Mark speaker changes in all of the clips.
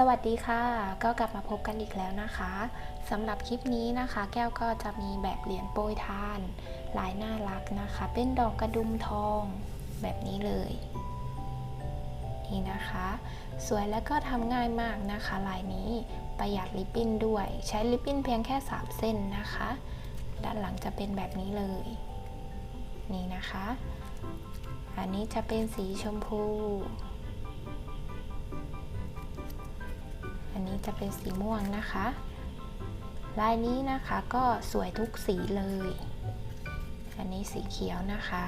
Speaker 1: สวัสดีค่ะ ก็กลับมาพบกันอีกแล้วนะคะสำหรับคลิปนี้นะคะ แก้วก็จะมีแบบเหรียญโปรยทาน ลายน่ารักนะคะ เป็นดอกกระดุมทองแบบนี้เลย นี่นะคะ สวยแล้วก็ทำง่ายมากนะคะ ลายนี้ประหยัดลิปปิ้นด้วย ใช้ลิปปิ้นเพียงแค่ 3 เส้นนะคะ ด้านหลังจะเป็นแบบนี้เลย นี่นะคะ อันนี้จะเป็นสีชมพู อันนี้จะเป็นสีม่วงนะคะ ลายนี้นะคะก็สวยทุกสีเลย อันนี้สีเขียวนะคะ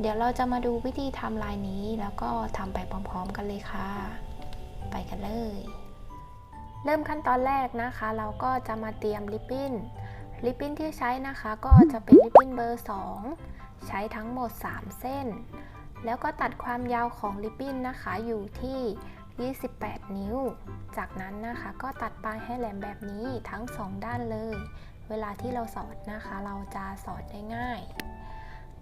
Speaker 1: เดี๋ยวเราจะมาดูวิธีทำลายนี้แล้วก็ทำไปพร้อมๆกันเลยค่ะ ไปกันเลย เริ่มขั้นตอนแรกนะคะ เราก็จะมาเตรียมลิปปิ้นลิปปิ้นที่ใช้นะคะก็จะเป็นลิปปิ้นเบอร์ 2 ใช้ทั้งหมด 3 เส้น แล้วก็ตัดความยาวของลิปปิ้นนะคะอยู่ที่ 28 นิ้ว จากนั้นนะคะก็ตัดปลายให้แหลมแบบนี้ทั้ง 2 ด้านเลย เวลาที่เราสอดนะคะ เราจะสอดได้ง่าย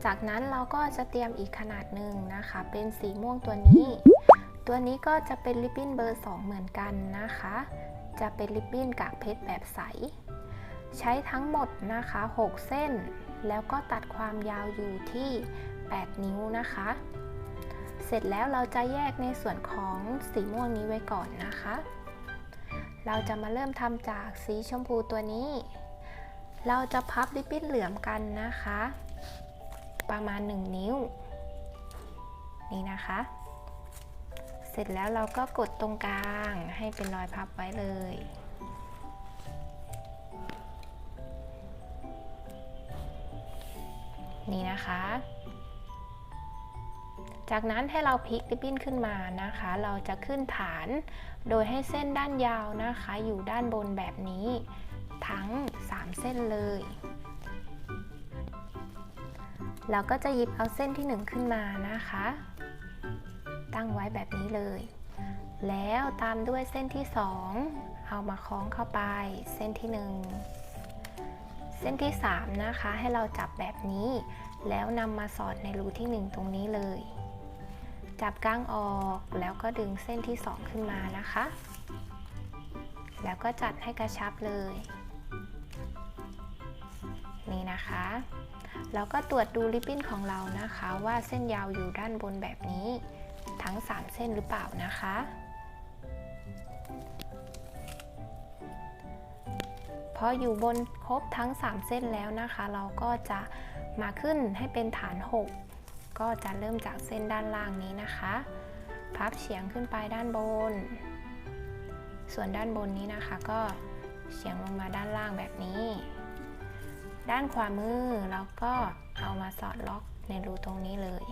Speaker 1: จากนั้นเราก็จะเตรียมอีกขนาดหนึ่งนะคะ เป็นสีม่วงตัวนี้ ตัวนี้ก็จะเป็นลิปปิ้นเบอร์ 2 เหมือนกันนะคะ จะเป็นลิปปิ้นกากเพชรแบบใส ใช้ทั้งหมดนะคะ 6 เส้น แล้วก็ตัดความยาวอยู่ที่ 8 นิ้วนะคะ เสร็จแล้วเราจะแยกในส่วนของสีม่วงนี้ไว้ก่อนนะคะ เราจะมาเริ่มทำจากสีชมพูตัวนี้ เราจะพับริบบิ้นเหลื่อมกันนะคะ ประมาณ 1 นิ้ว นี่นะคะ เสร็จแล้วเราก็กดตรงกลางให้เป็นรอยพับไว้เลยนี่นะคะ จากนั้นให้เราพลิกริบบิ้นขึ้นมานะคะ เราจะขึ้นฐาน โดยให้เส้นด้านยาวนะคะ อยู่ด้านบนแบบนี้ ทั้ง 3 เส้นเลยเราก็จะหยิบเอาเส้นที่ 1 ขึ้นมานะคะ ตั้งไว้แบบนี้เลย แล้วตามด้วยเส้นที่ 2 เอามาคล้องเข้าไป เส้นที่ 1 เส้นที่ 3 นะคะ ให้เราจับแบบนี้ แล้วนำมาสอดในรูที่ 1 ตรงนี้เลย จับก้างออกแล้วก็ดึงเส้นที่ 2 ขึ้นมานะคะ แล้วก็จัดให้กระชับเลย นี่นะคะเราก็ตรวจดูริบบิ้นของเรานะคะ ว่าเส้นยาวอยู่ด้านบนแบบนี้ ทั้ง 3 เส้นหรือเปล่านะคะ พออยู่บนครบทั้ง 3 เส้นแล้วนะคะ เราก็จะมาขึ้นให้เป็นฐาน 6 ก็จะเริ่มจากเส้นด้านล่างนี้นะคะ พับเฉียงขึ้นไปด้านบน ส่วนด้านบนนี้นะคะ ก็เฉียงลงมาด้านล่างแบบนี้ ด้านขวามือเราก็เอามาสอดล็อกในรูตรงนี้เลย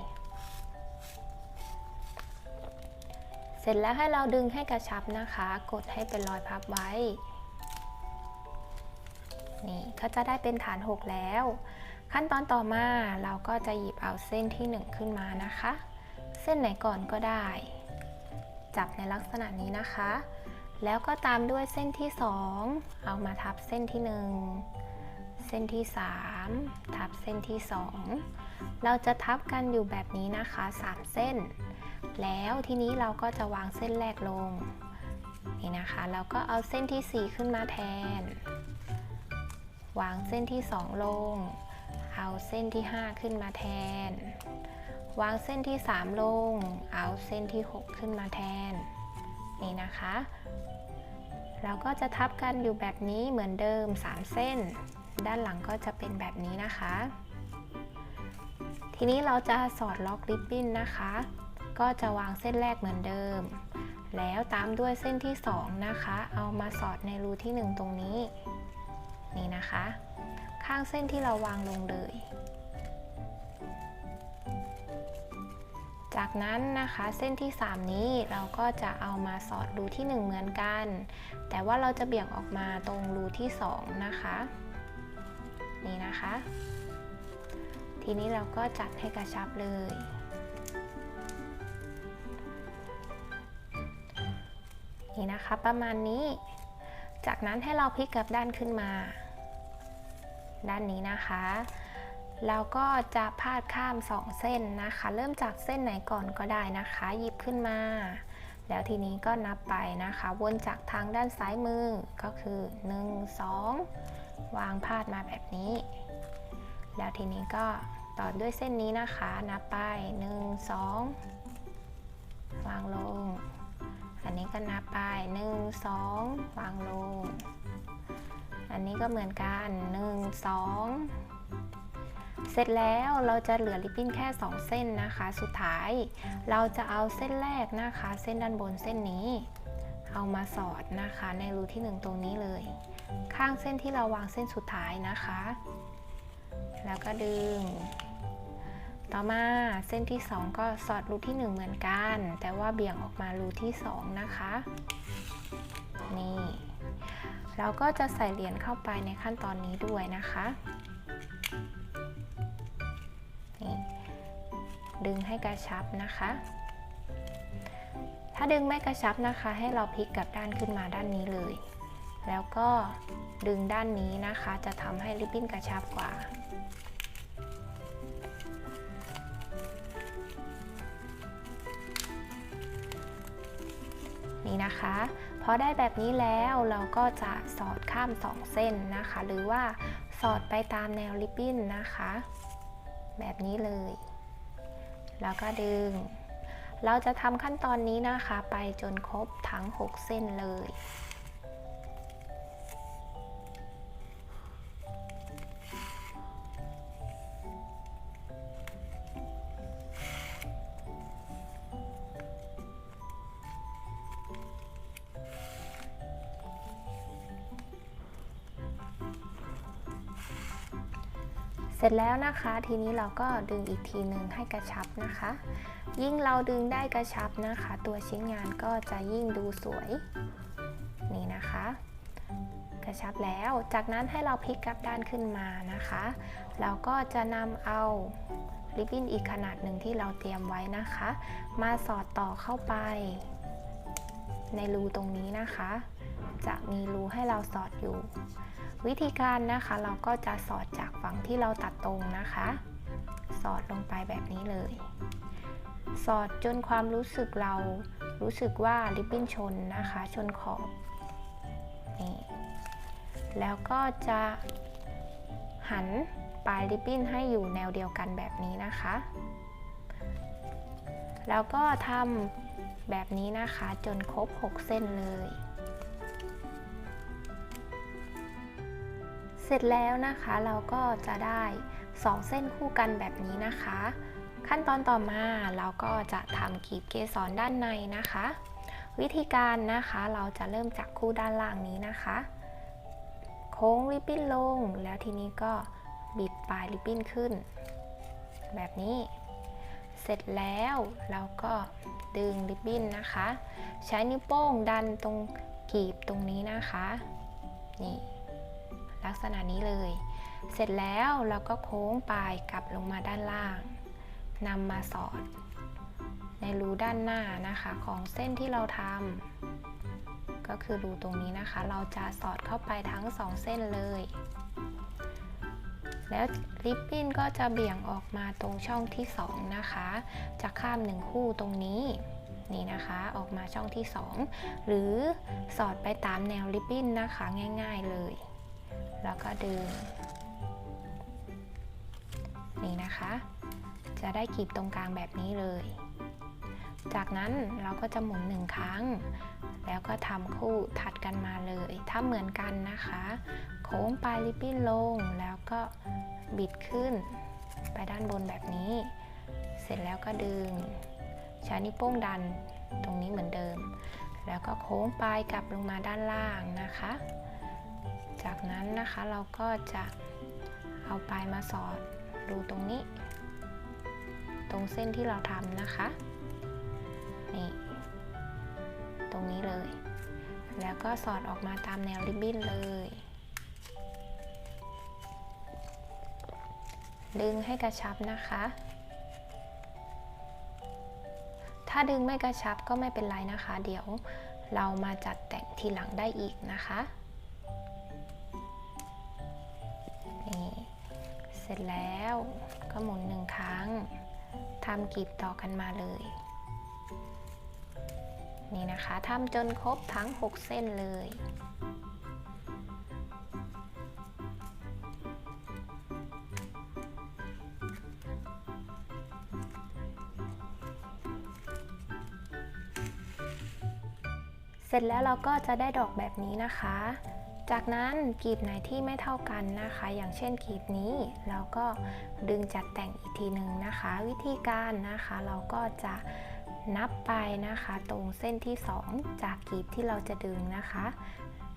Speaker 1: เสร็จแล้วให้เราดึงให้กระชับนะคะ กดให้เป็นรอยพับไว้ นี่ก็จะได้เป็นฐาน 6 แล้ว ขั้นตอนต่อมาเราก็จะหยิบเอาเส้นที่ 1 ขึ้นมานะคะ เส้นไหนก่อนก็ได้ จับในลักษณะนี้นะคะ แล้วก็ตามด้วยเส้นที่ 2 เอามาทับเส้นที่ 1 เส้นที่ 3 ทับเส้นที่ 2 เราจะทับกันอยู่แบบนี้นะคะ 3 เส้น แล้วทีนี้เราก็จะวางเส้นแรกลงนี่นะคะเราก็เอาเส้นที่ 4 ขึ้นมาแทน วางเส้นที่ 2 ลง เอาเส้นที่ 5 ขึ้นมาแทน วางเส้นที่ 3 ลง เอาเส้นที่ 6 ขึ้นมาแทน นี่นะคะ เราก็จะทับกันอยู่แบบนี้เหมือนเดิม 3 เส้น ด้านหลังก็จะเป็นแบบนี้นะคะ ทีนี้เราจะสอดล็อกริบบิ้นนะคะ ก็จะวางเส้นแรกเหมือนเดิม แล้วตามด้วยเส้นที่ 2 นะคะ เอามาสอดในรูที่ 1 ตรงนี้ นี่นะคะ ข้างเส้นที่เราวางลงเลย จากนั้นนะคะเส้นที่ 3 นี้เราก็จะเอามาสอดรูที่ 1 เหมือนกัน แต่ว่าเราจะเบี่ยงออกมาตรงรูที่ 2 นะคะ นี่นะคะ ทีนี้เราก็จัดให้กระชับเลยนี่นะคะประมาณนี้ จากนั้นให้เราพลิกกลับด้านขึ้นมา ด้านนี้นะคะแล้วก็จะพาดข้าม 2 เส้นนะคะ เริ่มจากเส้นไหนก่อนก็ได้นะคะ หยิบขึ้นมา แล้วทีนี้ก็นับไปนะคะ วนจากทางด้านซ้ายมือก็คือ 1 2 วางพาดมาแบบนี้ แล้วทีนี้ก็ต่อด้วยเส้นนี้นะคะ นับไป 1 2 วางลง อันนี้ก็นับไป 1 2 วางลง อันนี้ก็เหมือนกัน 1 2 เสร็จแล้วเราจะเหลือริบบิ้นแค่ 2 เส้นนะคะ สุดท้ายเราจะเอาเส้นแรกนะคะ เส้นด้านบนเส้นนี้ เอามาสอดนะคะ ในรูที่ 1 ตรงนี้เลย ข้างเส้นที่เราวางเส้นสุดท้ายนะคะ แล้วก็ดึง ต่อมาเส้นที่ 2 ก็สอดรูที่ 1 เหมือนกัน แต่ว่าเบี่ยงออกมารูที่ 2 นะคะ นี่ เราก็จะใส่เหรียญเข้าไปในขั้นตอนนี้ด้วยนะคะนี่ดึงให้กระชับนะคะ ถ้าดึงไม่กระชับนะคะ ให้เราพลิกกลับด้านขึ้นมาด้านนี้เลย แล้วก็ดึงด้านนี้นะคะ จะทำให้ริบบิ้นกระชับกว่านี่นะคะ พอได้แบบนี้แล้วเราก็จะสอดข้าม 2 เส้นนะคะ หรือว่าสอดไปตามแนวริบบิ้นนะคะ แบบนี้เลย แล้วก็ดึง เราจะทำขั้นตอนนี้นะคะ ไปจนครบทั้ง 6 เส้นเลย แล้วนะคะ ทีนี้เราก็ดึงอีกทีหนึ่งให้กระชับนะคะ ยิ่งเราดึงได้กระชับนะคะ ตัวชิ้นงานก็จะยิ่งดูสวยนี่นะคะ กระชับแล้ว จากนั้นให้เราพลิกกลับด้านขึ้นมานะคะ เราก็จะนำเอาริบบิ้นอีกขนาดหนึ่งที่เราเตรียมไว้นะคะ มาสอดต่อเข้าไป ในรูตรงนี้นะคะ จะมีรูให้เราสอดอยู่ วิธีการนะคะเราก็จะสอดจากฝั่งที่เราตัดตรงนะคะ สอดลงไปแบบนี้เลย สอดจนความรู้สึกเรารู้สึกว่าริบบิ้นชนนะคะ ชนขอบนี่แล้วก็จะหันปลายริบบิ้นให้อยู่แนวเดียวกันแบบนี้นะคะ แล้วก็ทำแบบนี้นะคะจนครบ 6 เส้นเลย เสร็จแล้วนะคะเราก็จะได้ 2 เส้นคู่กันแบบนี้นะคะ ขั้นตอนต่อมาเราก็จะทำกีบเกสรด้านในนะคะ วิธีการนะคะเราจะเริ่มจากคู่ด้านล่างนี้นะคะ โค้งริบบิ้นลง แล้วทีนี้ก็บิดปลายริบบิ้นขึ้น แบบนี้ เสร็จแล้วเราก็ดึงริบบิ้นนะคะ ใช้นิ้วโป้งดันตรงกีบตรงนี้นะคะ นี่ ลักษณะนี้เลย เสร็จแล้วเราก็โค้งปลายกลับลงมาด้านล่างนำมาสอด ในรูด้านหน้านะคะของเส้นที่เราทำก็คือรูตรงนี้นะคะ เราจะสอดเข้าไปทั้งสองเส้นเลย แล้วริบบิ้นก็จะเบี่ยงออกมาตรงช่องที่2นะคะ จะข้ามหนึ่งคู่ตรงนี้นี่นะคะออกมาช่องที่ 2 หรือสอดไปตามแนวริบบิ้นนะคะง่าย ๆเลย แล้วก็ดึง นี่นะคะ จะได้กีบตรงกลางแบบนี้เลย จากนั้นเราก็จะหมุนหนึ่งครั้ง แล้วก็ทำคู่ถัดกันมาเลย ถ้าเหมือนกันนะคะ โค้งปลายริบบิ้นลง แล้วก็บิดขึ้น ไปด้านบนแบบนี้ เสร็จแล้วก็ดึงใช้นิ้วโป้งดันตรงนี้เหมือนเดิม แล้วก็โค้งปลายกลับลงมาด้านล่างนะคะ จากนั้นนะคะเราก็จะเอาปลายมาสอดรูตรงนี้ ตรงเส้นที่เราทำนะคะนี่ตรงนี้เลย แล้วก็สอดออกมาตามแนวริบบิ้นเลย ดึงให้กระชับนะคะ ถ้าดึงไม่กระชับก็ไม่เป็นไรนะคะ เดี๋ยวเรามาจัดแต่งทีหลังได้อีกนะคะ เสร็จแล้วก็หมุนหนึ่งครั้งทำกีบต่อกันมาเลย นี่นะคะทำจนครบทั้ง 6 เส้นเลยเสร็จแล้วเราก็จะได้ดอกแบบนี้นะคะ จากนั้นกลีบไหนที่ไม่เท่ากันนะคะ อย่างเช่นกลีบนี้ เราก็ดึงจัดแต่งอีกทีหนึ่งนะคะ วิธีการนะคะ เราก็จะนับไปนะคะ ตรงเส้นที่ 2 จากกลีบที่เราจะดึงนะคะ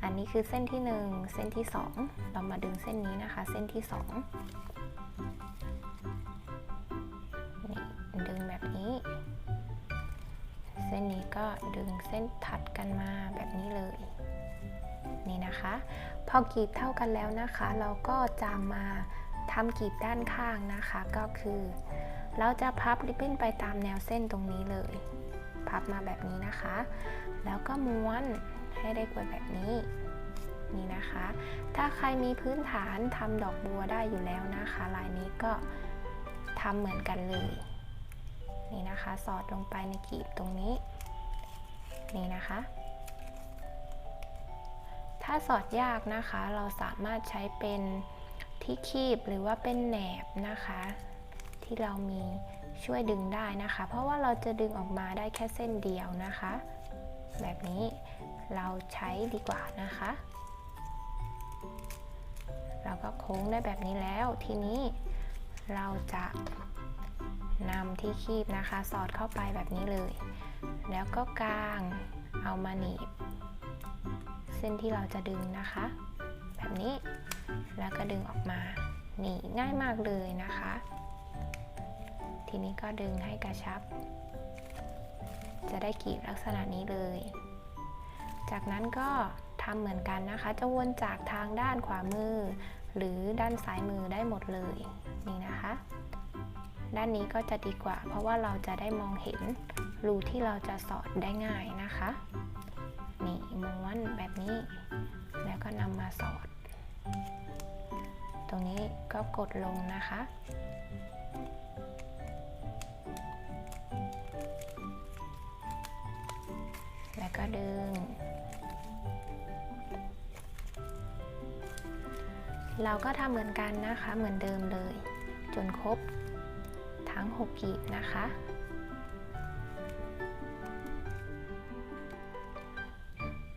Speaker 1: อันนี้คือเส้นที่ 1 เส้นที่ 2 เรามาดึงเส้นนี้นะคะ เส้นที่ 2 นี่ดึงแบบนี้ เส้นนี้ก็ดึงเส้นถัดกันมาแบบนี้เลย นี่นะคะ พอกรีบเท่ากันแล้วนะคะ เราก็จะมาทำกรีบด้านข้างนะคะ ก็คือ เราจะพับริบบิ้นไปตามแนวเส้นตรงนี้เลย พับมาแบบนี้นะคะ แล้วก็ม้วนให้ได้กดแบบนี้นี่นะคะ ถ้าใครมีพื้นฐานทำดอกบัวได้อยู่แล้วนะคะ ลายนี้ก็ทำเหมือนกันเลยนี่นะคะ สอดลงไปในกรีบตรงนี้ นี่นะคะ ถ้าสอดยากนะคะ เราสามารถใช้เป็นที่คีบหรือว่าเป็นแหนบนะคะ ที่เรามีช่วยดึงได้นะคะ เพราะว่าเราจะดึงออกมาได้แค่เส้นเดียวนะคะ แบบนี้เราใช้ดีกว่านะคะ เราก็โค้งได้แบบนี้แล้วทีนี้เราจะนำที่คีบนะคะ สอดเข้าไปแบบนี้เลย แล้วก็กางเอามาหนีบ เส้นที่เราจะดึงนะคะ แบบนี้แล้วก็ดึงออกมานี่ง่ายมากเลยนะคะ ทีนี้ก็ดึงให้กระชับ จะได้กรีบลักษณะนี้เลย จากนั้นก็ทำเหมือนกันนะคะ จะวนจากทางด้านขวามือ หรือด้านซ้ายมือได้หมดเลยนี่นะคะ ด้านนี้ก็จะดีกว่า เพราะว่าเราจะได้มองเห็นรูที่เราจะสอดได้ง่ายนะคะ นี่ม้วนแบบนี้ แล้วก็นำมาสอด ตรงนี้ก็กดลงนะคะ แล้วก็ดึง เราก็ทำเหมือนกันนะคะ เหมือนเดิมเลย จนครบทั้ง 6 กีบนะคะ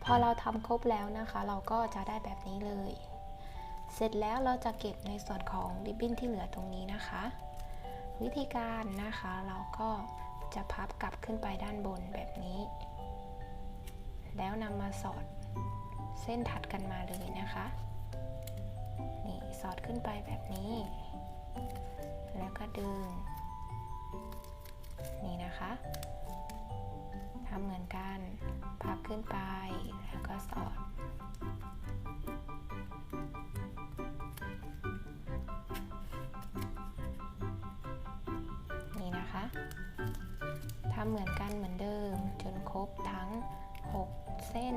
Speaker 1: พอเราทำครบแล้วนะคะ เราก็จะได้แบบนี้เลย เสร็จแล้วเราจะเก็บในส่วนของริบบิ้นที่เหลือตรงนี้นะคะ วิธีการนะคะเราก็จะพับกลับขึ้นไปด้านบนแบบนี้ แล้วนำมาสอดเส้นถัดกันมาเลยนะคะ นี่สอดขึ้นไปแบบนี้ แล้วก็ดึง นี่นะคะ ทำเหมือนกัน พับขึ้นไปแล้วก็สอด นี่นะคะทำเหมือนกันเหมือนเดิมจนครบทั้ง 6 เส้น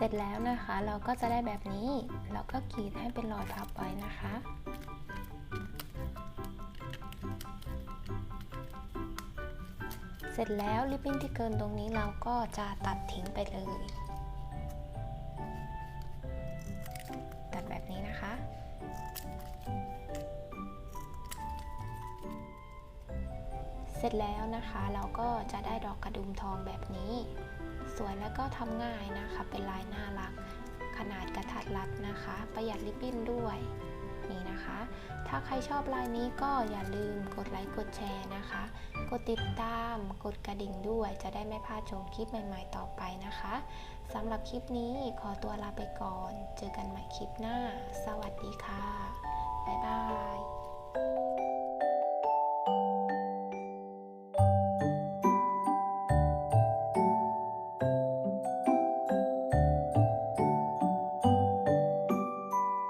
Speaker 1: เสร็จแล้วนะคะ เราก็จะได้แบบนี้เราก็กรีดให้เป็นรอยพับไว้นะคะเสร็จแล้วริบบิ้นที่เกินตรงนี้เราก็จะตัดทิ้งไปเลย ตัดแบบนี้นะคะ เสร็จแล้วนะคะเราก็จะได้ดอกกระดุมทองแบบนี้ สวยแล้วก็ทำง่ายนะคะ เป็นลายน่ารัก ขนาดกระทัดรัดนะคะ ประหยัดริบบิ้นด้วยนี่นะคะ ถ้าใครชอบลายนี้ก็อย่าลืมกดไลค์กดแชร์นะคะ กดติดตาม กดกระดิ่งด้วย จะได้ไม่พลาดชมคลิปใหม่ๆต่อไปนะคะสำหรับคลิปนี้ขอตัวลาไปก่อน เจอกันใหม่คลิปหน้า สวัสดีค่ะ บ๊ายบาย